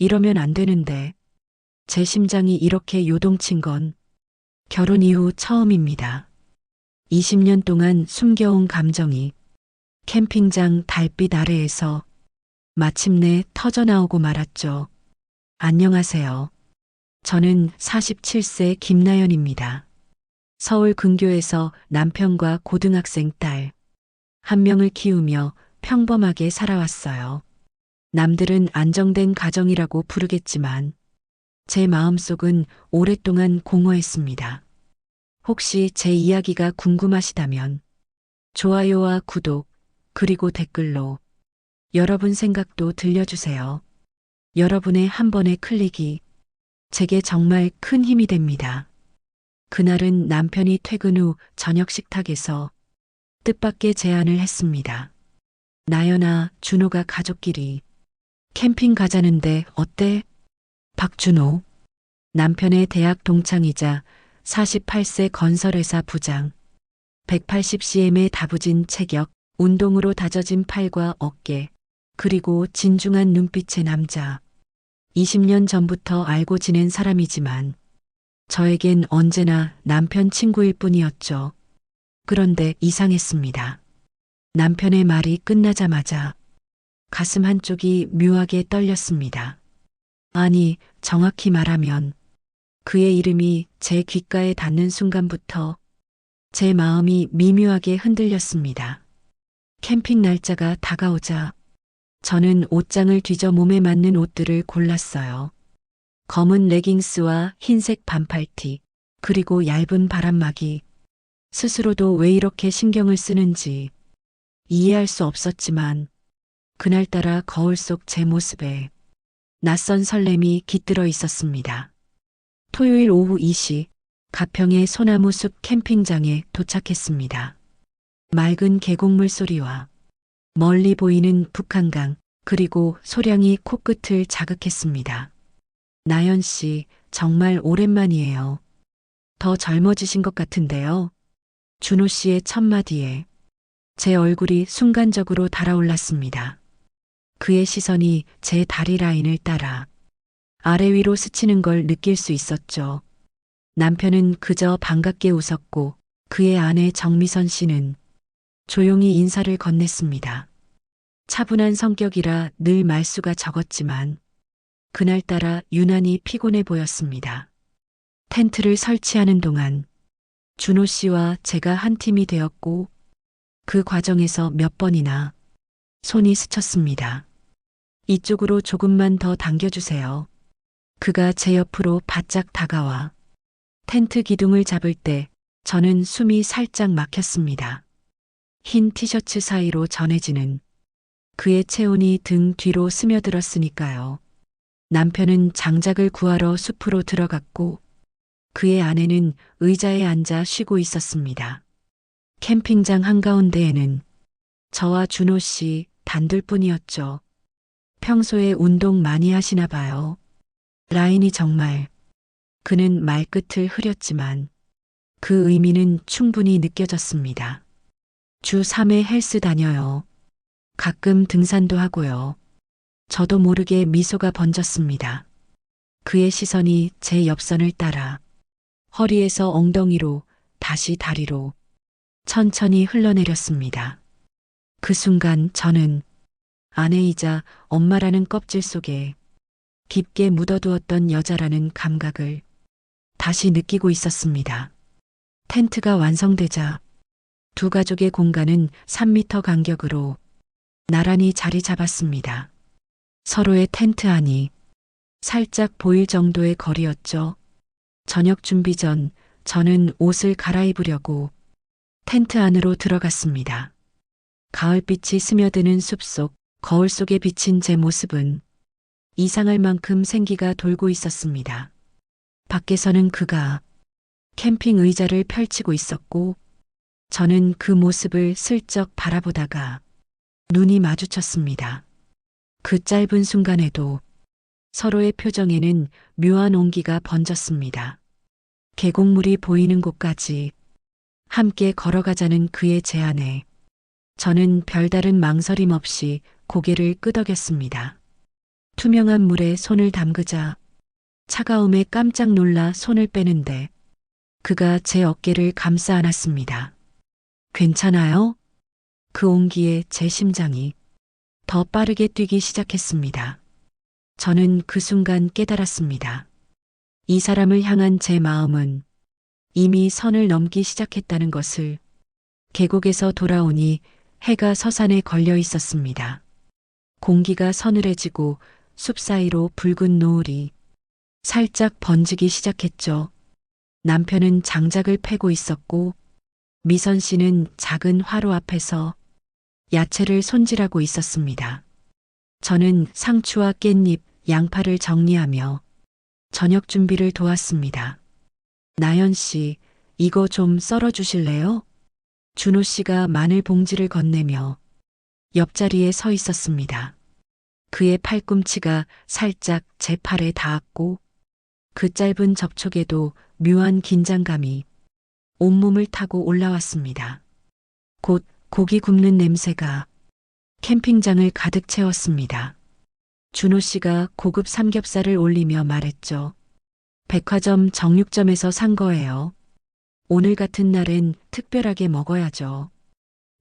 이러면 안 되는데. 제 심장이 이렇게 요동친 건 결혼 이후 처음입니다. 20년 동안 숨겨온 감정이 캠핑장 달빛 아래에서 마침내 터져나오고 말았죠. 안녕하세요. 저는 47세 김나연입니다. 서울 근교에서 남편과 고등학생 딸 한 명을 키우며 평범하게 살아왔어요. 남들은 안정된 가정이라고 부르겠지만 제 마음속은 오랫동안 공허했습니다. 혹시 제 이야기가 궁금하시다면 좋아요와 구독 그리고 댓글로 여러분 생각도 들려주세요. 여러분의 한 번의 클릭이 제게 정말 큰 힘이 됩니다. 그날은 남편이 퇴근 후 저녁 식탁에서 뜻밖의 제안을 했습니다. 나연아, 준호가 가족끼리 캠핑 가자는데 어때? 박준호. 남편의 대학 동창이자 48세 건설회사 부장. 180cm의 다부진 체격, 운동으로 다져진 팔과 어깨, 그리고 진중한 눈빛의 남자. 20년 전부터 알고 지낸 사람이지만 저에겐 언제나 남편 친구일 뿐이었죠. 그런데 이상했습니다. 남편의 말이 끝나자마자 가슴 한쪽이 묘하게 떨렸습니다. 아니, 정확히 말하면 그의 이름이 제 귓가에 닿는 순간부터 제 마음이 미묘하게 흔들렸습니다. 캠핑 날짜가 다가오자 저는 옷장을 뒤져 몸에 맞는 옷들을 골랐어요. 검은 레깅스와 흰색 반팔티, 그리고 얇은 바람막이. 스스로도 왜 이렇게 신경을 쓰는지 이해할 수 없었지만 그날따라 거울 속 제 모습에 낯선 설렘이 깃들어 있었습니다. 토요일 오후 2시 가평의 소나무 숲 캠핑장에 도착했습니다. 맑은 계곡물 소리와 멀리 보이는 북한강 그리고 소량이 코끝을 자극했습니다. 나연 씨, 정말 오랜만이에요. 더 젊어지신 것 같은데요. 준호 씨의 첫마디에 제 얼굴이 순간적으로 달아올랐습니다. 그의 시선이 제 다리 라인을 따라 아래 위로 스치는 걸 느낄 수 있었죠. 남편은 그저 반갑게 웃었고 그의 아내 정미선 씨는 조용히 인사를 건넸습니다. 차분한 성격이라 늘 말수가 적었지만 그날따라 유난히 피곤해 보였습니다. 텐트를 설치하는 동안 준호 씨와 제가 한 팀이 되었고 그 과정에서 몇 번이나 손이 스쳤습니다. 이쪽으로 조금만 더 당겨주세요. 그가 제 옆으로 바짝 다가와 텐트 기둥을 잡을 때 저는 숨이 살짝 막혔습니다. 흰 티셔츠 사이로 전해지는 그의 체온이 등 뒤로 스며들었으니까요. 남편은 장작을 구하러 숲으로 들어갔고 그의 아내는 의자에 앉아 쉬고 있었습니다. 캠핑장 한가운데에는 저와 준호 씨 단둘뿐이었죠. 평소에 운동 많이 하시나 봐요. 라인이 정말 그는 말끝을 흐렸지만 그 의미는 충분히 느껴졌습니다. 주 3회 헬스 다녀요. 가끔 등산도 하고요. 저도 모르게 미소가 번졌습니다. 그의 시선이 제 옆선을 따라 허리에서 엉덩이로 다시 다리로 천천히 흘러내렸습니다. 그 순간 저는 아내이자 엄마라는 껍질 속에 깊게 묻어두었던 여자라는 감각을 다시 느끼고 있었습니다. 텐트가 완성되자 두 가족의 공간은 3미터 간격으로 나란히 자리 잡았습니다. 서로의 텐트 안이 살짝 보일 정도의 거리였죠. 저녁 준비 전 저는 옷을 갈아입으려고 텐트 안으로 들어갔습니다. 가을빛이 스며드는 숲속 거울 속에 비친 제 모습은 이상할 만큼 생기가 돌고 있었습니다. 밖에서는 그가 캠핑 의자를 펼치고 있었고 저는 그 모습을 슬쩍 바라보다가 눈이 마주쳤습니다. 그 짧은 순간에도 서로의 표정에는 묘한 온기가 번졌습니다. 계곡물이 보이는 곳까지 함께 걸어가자는 그의 제안에 저는 별다른 망설임 없이 고개를 끄덕였습니다. 투명한 물에 손을 담그자 차가움에 깜짝 놀라 손을 빼는데 그가 제 어깨를 감싸 안았습니다. 괜찮아요? 그 온기에 제 심장이 더 빠르게 뛰기 시작했습니다. 저는 그 순간 깨달았습니다. 이 사람을 향한 제 마음은 이미 선을 넘기 시작했다는 것을 계곡에서 돌아오니 해가 서산에 걸려 있었습니다. 공기가 서늘해지고 숲 사이로 붉은 노을이 살짝 번지기 시작했죠. 남편은 장작을 패고 있었고 미선 씨는 작은 화로 앞에서 야채를 손질하고 있었습니다. 저는 상추와 깻잎, 양파를 정리하며 저녁 준비를 도왔습니다. 나연 씨, 이거 좀 썰어 주실래요? 준호 씨가 마늘 봉지를 건네며 옆자리에 서 있었습니다. 그의 팔꿈치가 살짝 제 팔에 닿았고 그 짧은 접촉에도 묘한 긴장감이 온몸을 타고 올라왔습니다. 곧 고기 굽는 냄새가 캠핑장을 가득 채웠습니다. 준호 씨가 고급 삼겹살을 올리며 말했죠. 백화점 정육점에서 산 거예요. 오늘 같은 날엔 특별하게 먹어야죠.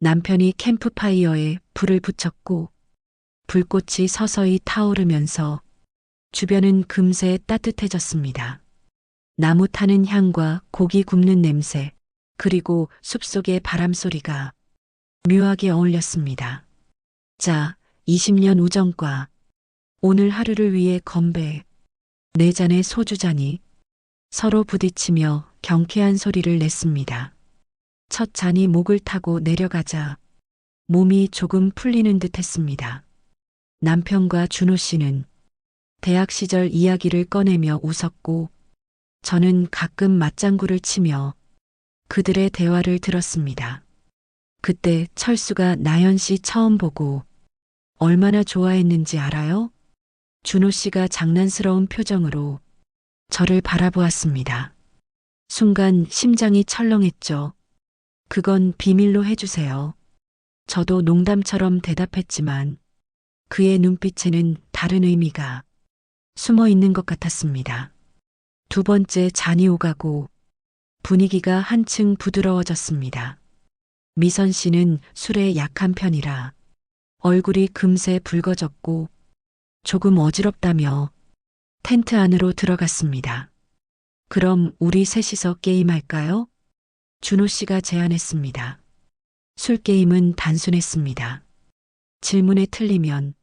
남편이 캠프파이어에 불을 붙였고 불꽃이 서서히 타오르면서 주변은 금세 따뜻해졌습니다. 나무 타는 향과 고기 굽는 냄새, 그리고 숲속의 바람 소리가 묘하게 어울렸습니다. 자, 20년 우정과 오늘 하루를 위해 건배. 네 잔의 소주잔이 서로 부딪히며 경쾌한 소리를 냈습니다. 첫 잔이 목을 타고 내려가자 몸이 조금 풀리는 듯 했습니다. 남편과 준호 씨는 대학 시절 이야기를 꺼내며 웃었고 저는 가끔 맞장구를 치며 그들의 대화를 들었습니다. 그때 철수가 나연 씨 처음 보고 얼마나 좋아했는지 알아요? 준호 씨가 장난스러운 표정으로 저를 바라보았습니다. 순간 심장이 철렁했죠. 그건 비밀로 해주세요. 저도 농담처럼 대답했지만 그의 눈빛에는 다른 의미가 숨어 있는 것 같았습니다. 두 번째 잔이 오가고 분위기가 한층 부드러워졌습니다. 미선 씨는 술에 약한 편이라 얼굴이 금세 붉어졌고 조금 어지럽다며 텐트 안으로 들어갔습니다. 그럼 우리 셋이서 게임할까요? 준호 씨가 제안했습니다. 술 게임은 단순했습니다. 질문에 틀리면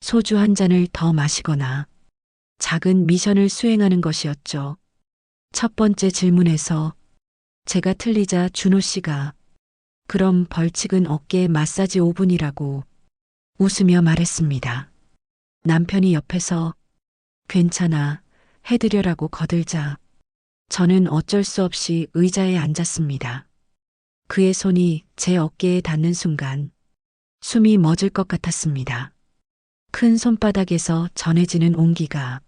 소주 한 잔을 더 마시거나 작은 미션을 수행하는 것이었죠. 첫 번째 질문에서 제가 틀리자 준호 씨가 그럼 벌칙은 어깨 마사지 5분이라고 웃으며 말했습니다. 남편이 옆에서 괜찮아 해드려라고 거들자 저는 어쩔 수 없이 의자에 앉았습니다. 그의 손이 제 어깨에 닿는 순간 숨이 멎을 것 같았습니다. 큰 손바닥에서 전해지는 온기가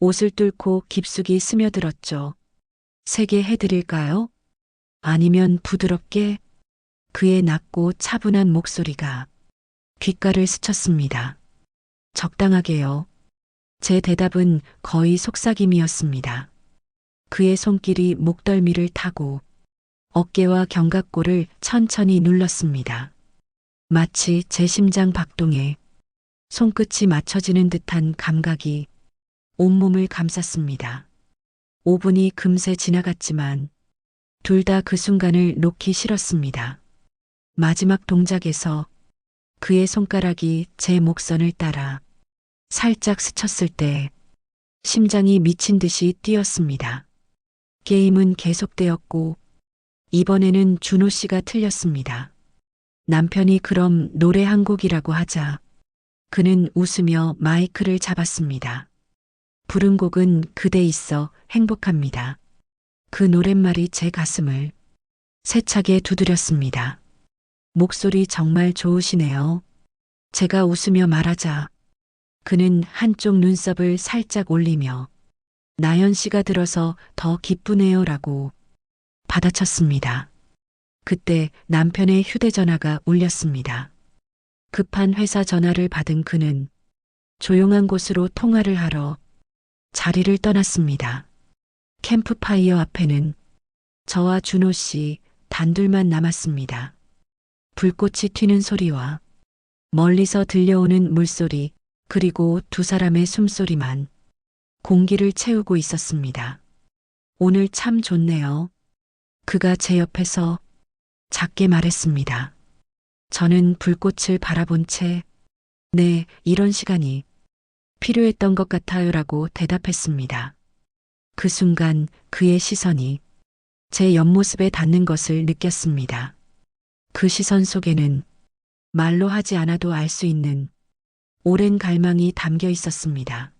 옷을 뚫고 깊숙이 스며들었죠. 세게 해드릴까요? 아니면 부드럽게? 그의 낮고 차분한 목소리가 귓가를 스쳤습니다. 적당하게요. 제 대답은 거의 속삭임이었습니다. 그의 손길이 목덜미를 타고 어깨와 견갑골을 천천히 눌렀습니다. 마치 제 심장 박동에 손끝이 맞춰지는 듯한 감각이 온몸을 감쌌습니다. 5분이 금세 지나갔지만 둘 다 그 순간을 놓기 싫었습니다. 마지막 동작에서 그의 손가락이 제 목선을 따라 살짝 스쳤을 때 심장이 미친 듯이 뛰었습니다. 게임은 계속되었고 이번에는 준호 씨가 틀렸습니다. 남편이 그럼 노래 한 곡이라고 하자 그는 웃으며 마이크를 잡았습니다. 부른 곡은 그대 있어 행복합니다. 그 노랫말이 제 가슴을 세차게 두드렸습니다. 목소리 정말 좋으시네요. 제가 웃으며 말하자 그는 한쪽 눈썹을 살짝 올리며 나연 씨가 들어서 더 기쁘네요 라고 받아쳤습니다. 그때 남편의 휴대전화가 울렸습니다. 급한 회사 전화를 받은 그는 조용한 곳으로 통화를 하러 자리를 떠났습니다. 캠프파이어 앞에는 저와 준호 씨 단둘만 남았습니다. 불꽃이 튀는 소리와 멀리서 들려오는 물소리 그리고 두 사람의 숨소리만 공기를 채우고 있었습니다. 오늘 참 좋네요. 그가 제 옆에서 작게 말했습니다. 저는 불꽃을 바라본 채, 네, 이런 시간이 필요했던 것 같아요 라고 대답했습니다. 그 순간 그의 시선이 제 옆모습에 닿는 것을 느꼈습니다. 그 시선 속에는 말로 하지 않아도 알 수 있는 오랜 갈망이 담겨 있었습니다.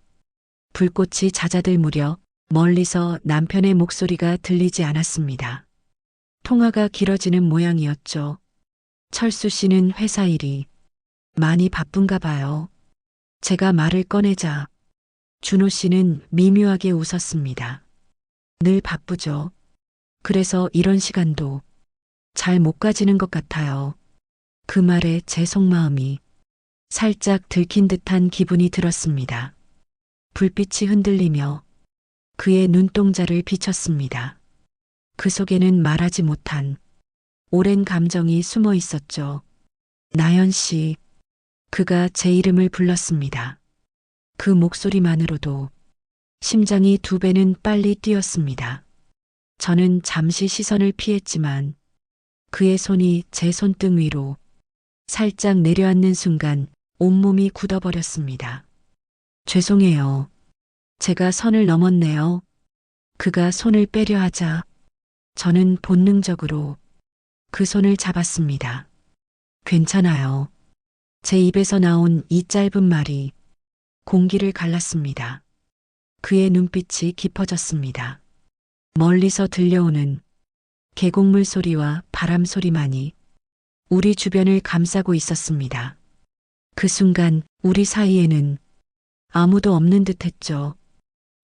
불꽃이 잦아들 무렵 멀리서 남편의 목소리가 들리지 않았습니다. 통화가 길어지는 모양이었죠. 철수 씨는 회사 일이 많이 바쁜가 봐요. 제가 말을 꺼내자 준호 씨는 미묘하게 웃었습니다. 늘 바쁘죠. 그래서 이런 시간도 잘 못 가지는 것 같아요. 그 말에 제 속마음이 살짝 들킨 듯한 기분이 들었습니다. 불빛이 흔들리며 그의 눈동자를 비쳤습니다. 그 속에는 말하지 못한 오랜 감정이 숨어 있었죠. 나연 씨, 그가 제 이름을 불렀습니다. 그 목소리만으로도 심장이 두 배는 빨리 뛰었습니다. 저는 잠시 시선을 피했지만 그의 손이 제 손등 위로 살짝 내려앉는 순간 온몸이 굳어버렸습니다. 죄송해요. 제가 선을 넘었네요. 그가 손을 빼려 하자 저는 본능적으로 그 손을 잡았습니다. 괜찮아요. 제 입에서 나온 이 짧은 말이 공기를 갈랐습니다. 그의 눈빛이 깊어졌습니다. 멀리서 들려오는 계곡물 소리와 바람 소리만이 우리 주변을 감싸고 있었습니다. 그 순간 우리 사이에는 아무도 없는 듯 했죠.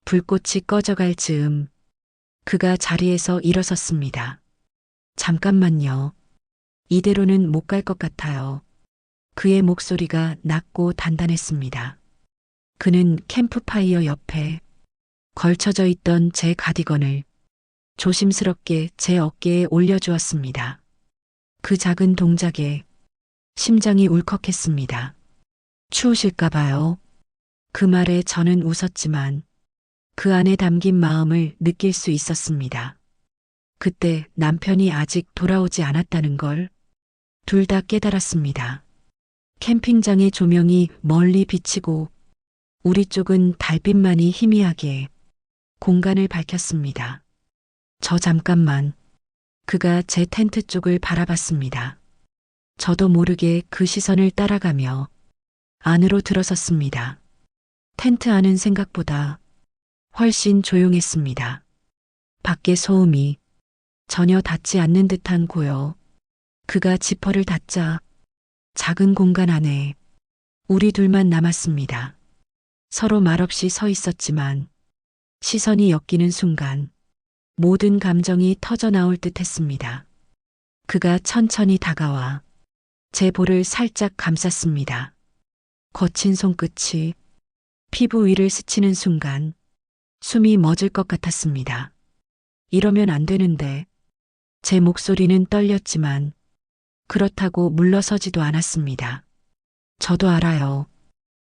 불꽃이 꺼져갈 즈음 그가 자리에서 일어섰습니다. 잠깐만요. 이대로는 못 갈 것 같아요. 그의 목소리가 낮고 단단했습니다. 그는 캠프파이어 옆에 걸쳐져 있던 제 가디건을 조심스럽게 제 어깨에 올려주었습니다. 그 작은 동작에 심장이 울컥했습니다. 추우실까봐요. 그 말에 저는 웃었지만 그 안에 담긴 마음을 느낄 수 있었습니다. 그때 남편이 아직 돌아오지 않았다는 걸 둘 다 깨달았습니다. 캠핑장의 조명이 멀리 비치고 우리 쪽은 달빛만이 희미하게 공간을 밝혔습니다. 저 잠깐만 그가 제 텐트 쪽을 바라봤습니다. 저도 모르게 그 시선을 따라가며 안으로 들어섰습니다. 텐트 안은 생각보다 훨씬 조용했습니다. 밖의 소음이 전혀 닿지 않는 듯한 고요. 그가 지퍼를 닫자 작은 공간 안에 우리 둘만 남았습니다. 서로 말없이 서 있었지만 시선이 엮이는 순간 모든 감정이 터져 나올 듯 했습니다. 그가 천천히 다가와 제 볼을 살짝 감쌌습니다. 거친 손끝이 피부 위를 스치는 순간 숨이 멎을 것 같았습니다. 이러면 안 되는데 제 목소리는 떨렸지만 그렇다고 물러서지도 않았습니다. 저도 알아요.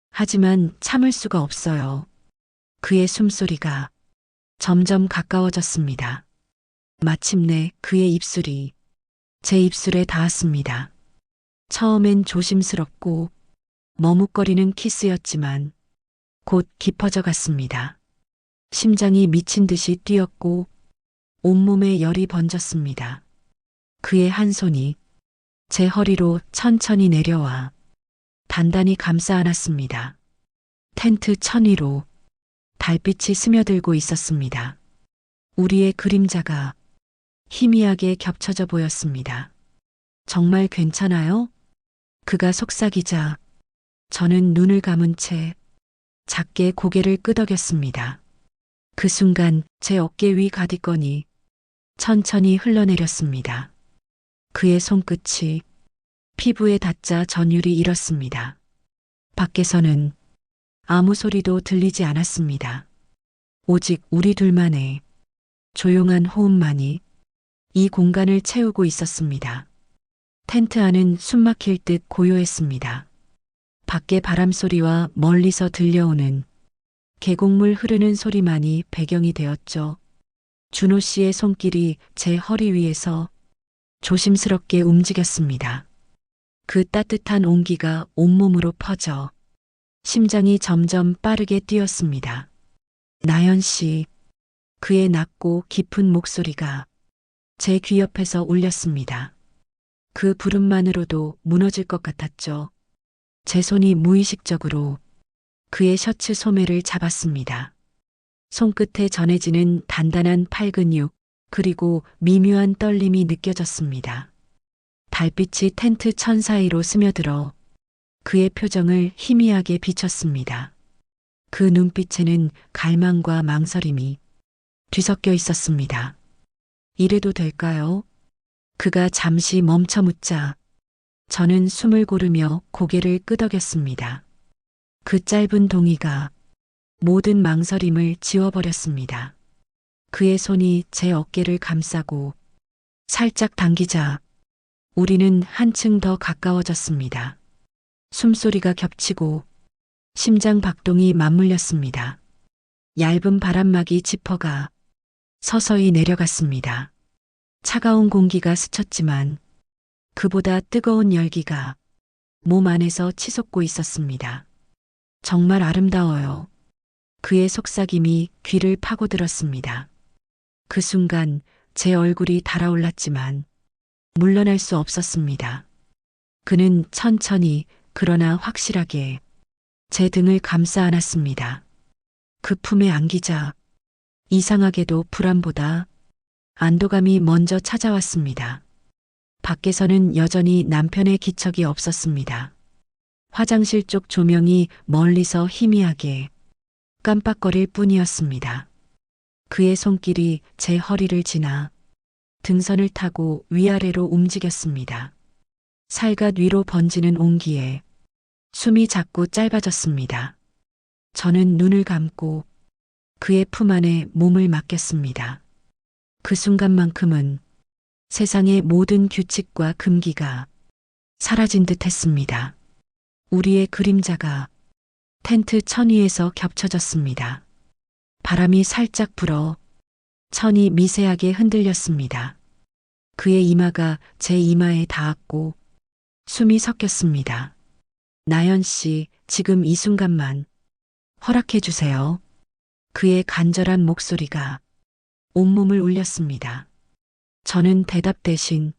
하지만 참을 수가 없어요. 그의 숨소리가 점점 가까워졌습니다. 마침내 그의 입술이 제 입술에 닿았습니다. 처음엔 조심스럽고 머뭇거리는 키스였지만 곧 깊어져 갔습니다. 심장이 미친 듯이 뛰었고 온몸에 열이 번졌습니다. 그의 한 손이 제 허리로 천천히 내려와 단단히 감싸 안았습니다. 텐트 천 위로 달빛이 스며들고 있었습니다. 우리의 그림자가 희미하게 겹쳐져 보였습니다. 정말 괜찮아요? 그가 속삭이자 저는 눈을 감은 채 작게 고개를 끄덕였습니다. 그 순간 제 어깨 위 가디건이 천천히 흘러내렸습니다. 그의 손끝이 피부에 닿자 전율이 일었습니다. 밖에서는 아무 소리도 들리지 않았습니다. 오직 우리 둘만의 조용한 호흡만이 이 공간을 채우고 있었습니다. 텐트 안은 숨막힐 듯 고요했습니다. 밖의 바람 소리와 멀리서 들려오는 계곡물 흐르는 소리만이 배경이 되었죠. 준호 씨의 손길이 제 허리 위에서 조심스럽게 움직였습니다. 그 따뜻한 온기가 온몸으로 퍼져 심장이 점점 빠르게 뛰었습니다. 나연 씨, 그의 낮고 깊은 목소리가 제 귀 옆에서 울렸습니다. 그 부름만으로도 무너질 것 같았죠. 제 손이 무의식적으로 그의 셔츠 소매를 잡았습니다. 손끝에 전해지는 단단한 팔 근육, 그리고 미묘한 떨림이 느껴졌습니다. 달빛이 텐트 천 사이로 스며들어 그의 표정을 희미하게 비쳤습니다. 그 눈빛에는 갈망과 망설임이 뒤섞여 있었습니다. 이래도 될까요? 그가 잠시 멈춰 묻자 저는 숨을 고르며 고개를 끄덕였습니다. 그 짧은 동의가 모든 망설임을 지워버렸습니다. 그의 손이 제 어깨를 감싸고 살짝 당기자 우리는 한층 더 가까워졌습니다. 숨소리가 겹치고 심장 박동이 맞물렸습니다. 얇은 바람막이 지퍼가 서서히 내려갔습니다. 차가운 공기가 스쳤지만 그보다 뜨거운 열기가 몸 안에서 치솟고 있었습니다. 정말 아름다워요. 그의 속삭임이 귀를 파고들었습니다. 그 순간 제 얼굴이 달아올랐지만 물러날 수 없었습니다. 그는 천천히 그러나 확실하게 제 등을 감싸 안았습니다. 그 품에 안기자 이상하게도 불안보다 안도감이 먼저 찾아왔습니다. 밖에서는 여전히 남편의 기척이 없었습니다. 화장실 쪽 조명이 멀리서 희미하게 깜빡거릴 뿐이었습니다. 그의 손길이 제 허리를 지나 등선을 타고 위아래로 움직였습니다. 살갗 위로 번지는 온기에 숨이 자꾸 짧아졌습니다. 저는 눈을 감고 그의 품 안에 몸을 맡겼습니다. 그 순간만큼은 세상의 모든 규칙과 금기가 사라진 듯 했습니다. 우리의 그림자가 텐트 천 위에서 겹쳐졌습니다. 바람이 살짝 불어 천이 미세하게 흔들렸습니다. 그의 이마가 제 이마에 닿았고 숨이 섞였습니다. 나연 씨, 지금 이 순간만 허락해 주세요. 그의 간절한 목소리가 온몸을 울렸습니다. 저는 대답 대신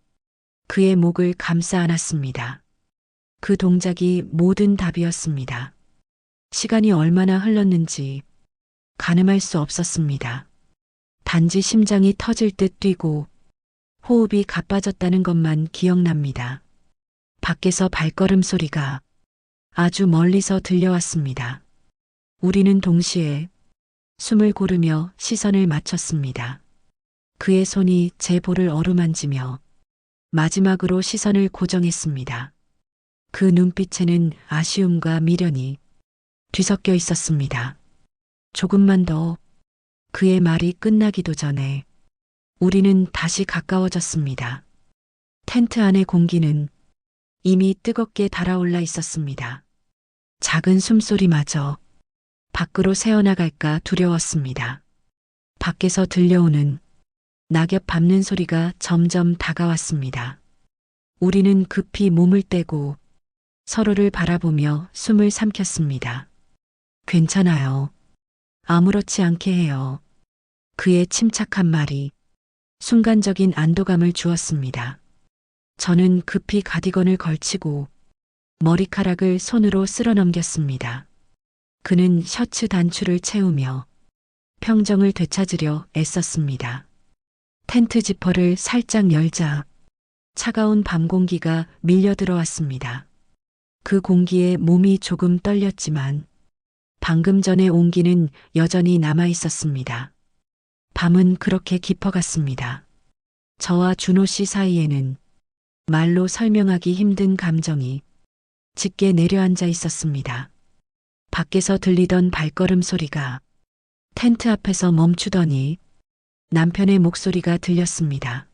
그의 목을 감싸 안았습니다. 그 동작이 모든 답이었습니다. 시간이 얼마나 흘렀는지 가늠할 수 없었습니다. 단지 심장이 터질 듯 뛰고 호흡이 가빠졌다는 것만 기억납니다. 밖에서 발걸음 소리가 아주 멀리서 들려왔습니다. 우리는 동시에 숨을 고르며 시선을 맞췄습니다. 그의 손이 제 볼을 어루만지며 마지막으로 시선을 고정했습니다. 그 눈빛에는 아쉬움과 미련이 뒤섞여 있었습니다. 조금만 더 그의 말이 끝나기도 전에 우리는 다시 가까워졌습니다. 텐트 안의 공기는 이미 뜨겁게 달아올라 있었습니다. 작은 숨소리마저 밖으로 새어나갈까 두려웠습니다. 밖에서 들려오는 낙엽 밟는 소리가 점점 다가왔습니다. 우리는 급히 몸을 떼고 서로를 바라보며 숨을 삼켰습니다. 괜찮아요. 아무렇지 않게 해요. 그의 침착한 말이 순간적인 안도감을 주었습니다. 저는 급히 가디건을 걸치고 머리카락을 손으로 쓸어 넘겼습니다. 그는 셔츠 단추를 채우며 평정을 되찾으려 애썼습니다. 텐트 지퍼를 살짝 열자 차가운 밤 공기가 밀려 들어왔습니다. 그 공기에 몸이 조금 떨렸지만 방금 전의 온기는 여전히 남아 있었습니다. 밤은 그렇게 깊어갔습니다. 저와 준호 씨 사이에는 말로 설명하기 힘든 감정이 짙게 내려앉아 있었습니다. 밖에서 들리던 발걸음 소리가 텐트 앞에서 멈추더니 남편의 목소리가 들렸습니다.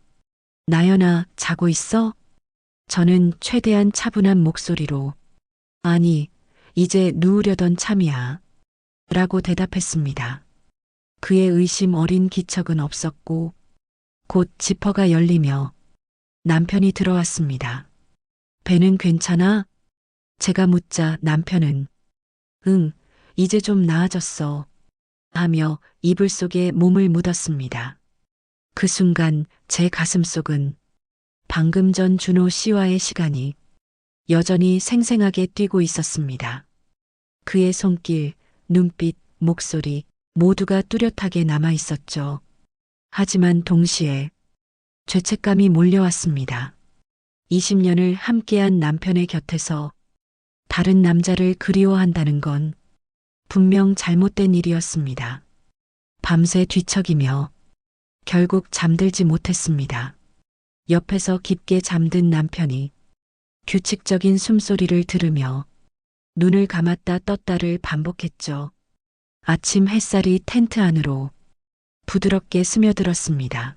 나연아, 자고 있어? 저는 최대한 차분한 목소리로 아니, 이제 누우려던 참이야. 라고 대답했습니다. 그의 의심 어린 기척은 없었고 곧 지퍼가 열리며 남편이 들어왔습니다. 배는 괜찮아? 제가 묻자 남편은 응, 이제 좀 나아졌어. 하며 이불 속에 몸을 묻었습니다. 그 순간 제 가슴 속은 방금 전 준호 씨와의 시간이 여전히 생생하게 뛰고 있었습니다. 그의 손길, 눈빛, 목소리 모두가 뚜렷하게 남아 있었죠. 하지만 동시에 죄책감이 몰려왔습니다. 20년을 함께한 남편의 곁에서 다른 남자를 그리워한다는 건 분명 잘못된 일이었습니다. 밤새 뒤척이며 결국 잠들지 못했습니다. 옆에서 깊게 잠든 남편이 규칙적인 숨소리를 들으며 눈을 감았다 떴다를 반복했죠. 아침 햇살이 텐트 안으로 부드럽게 스며들었습니다.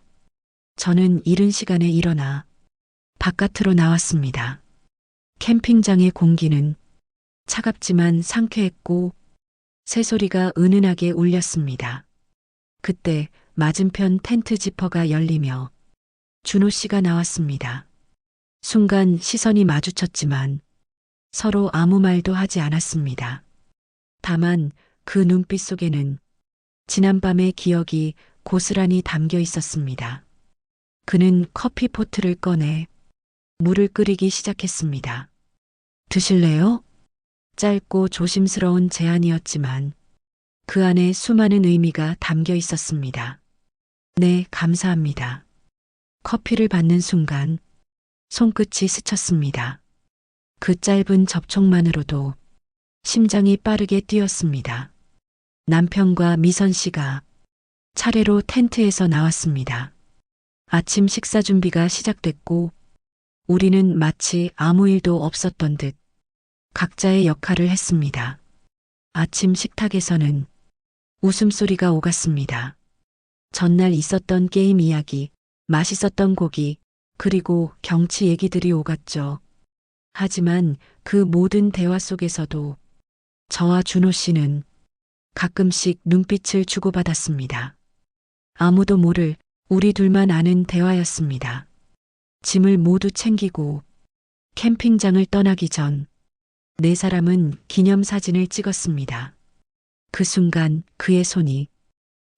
저는 이른 시간에 일어나 바깥으로 나왔습니다. 캠핑장의 공기는 차갑지만 상쾌했고 새소리가 은은하게 울렸습니다. 그때 맞은편 텐트 지퍼가 열리며 준호 씨가 나왔습니다. 순간 시선이 마주쳤지만 서로 아무 말도 하지 않았습니다. 다만 그 눈빛 속에는 지난밤의 기억이 고스란히 담겨 있었습니다. 그는 커피 포트를 꺼내 물을 끓이기 시작했습니다. 드실래요? 짧고 조심스러운 제안이었지만 그 안에 수많은 의미가 담겨 있었습니다. 네, 감사합니다. 커피를 받는 순간 손끝이 스쳤습니다. 그 짧은 접촉만으로도 심장이 빠르게 뛰었습니다. 남편과 미선 씨가 차례로 텐트에서 나왔습니다. 아침 식사 준비가 시작됐고 우리는 마치 아무 일도 없었던 듯 각자의 역할을 했습니다. 아침 식탁에서는 웃음소리가 오갔습니다. 전날 있었던 게임 이야기, 맛있었던 고기, 그리고 경치 얘기들이 오갔죠. 하지만 그 모든 대화 속에서도 저와 준호 씨는 가끔씩 눈빛을 주고받았습니다. 아무도 모를 우리 둘만 아는 대화였습니다. 짐을 모두 챙기고 캠핑장을 떠나기 전 네 사람은 기념사진을 찍었습니다. 그 순간 그의 손이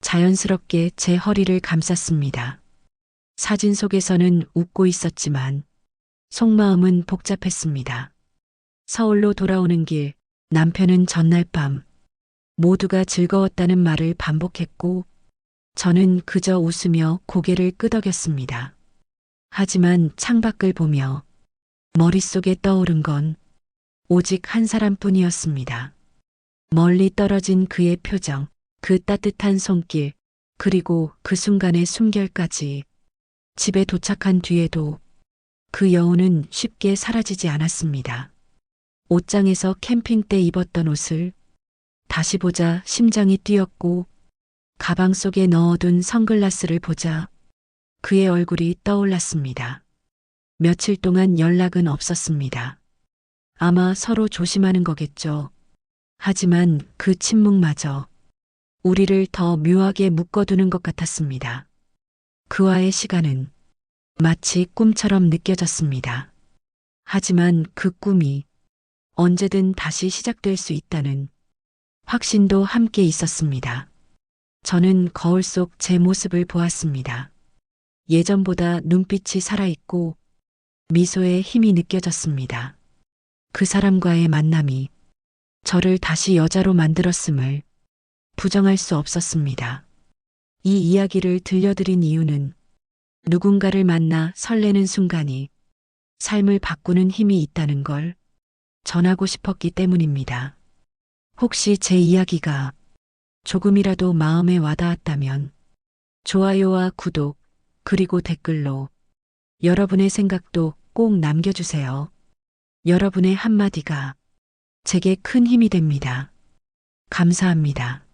자연스럽게 제 허리를 감쌌습니다. 사진 속에서는 웃고 있었지만 속마음은 복잡했습니다. 서울로 돌아오는 길 남편은 전날 밤 모두가 즐거웠다는 말을 반복했고 저는 그저 웃으며 고개를 끄덕였습니다. 하지만 창밖을 보며 머릿속에 떠오른 건 오직 한 사람뿐이었습니다. 멀리 떨어진 그의 표정, 그 따뜻한 손길, 그리고 그 순간의 숨결까지 집에 도착한 뒤에도 그 여운은 쉽게 사라지지 않았습니다. 옷장에서 캠핑 때 입었던 옷을 다시 보자 심장이 뛰었고 가방 속에 넣어둔 선글라스를 보자 그의 얼굴이 떠올랐습니다. 며칠 동안 연락은 없었습니다. 아마 서로 조심하는 거겠죠. 하지만 그 침묵마저 우리를 더 묘하게 묶어두는 것 같았습니다. 그와의 시간은 마치 꿈처럼 느껴졌습니다. 하지만 그 꿈이 언제든 다시 시작될 수 있다는 확신도 함께 있었습니다. 저는 거울 속 제 모습을 보았습니다. 예전보다 눈빛이 살아있고 미소에 힘이 느껴졌습니다. 그 사람과의 만남이 저를 다시 여자로 만들었음을 부정할 수 없었습니다. 이 이야기를 들려드린 이유는 누군가를 만나 설레는 순간이 삶을 바꾸는 힘이 있다는 걸 전하고 싶었기 때문입니다. 혹시 제 이야기가 조금이라도 마음에 와닿았다면 좋아요와 구독, 그리고 댓글로 여러분의 생각도 꼭 남겨주세요. 여러분의 한마디가 제게 큰 힘이 됩니다. 감사합니다.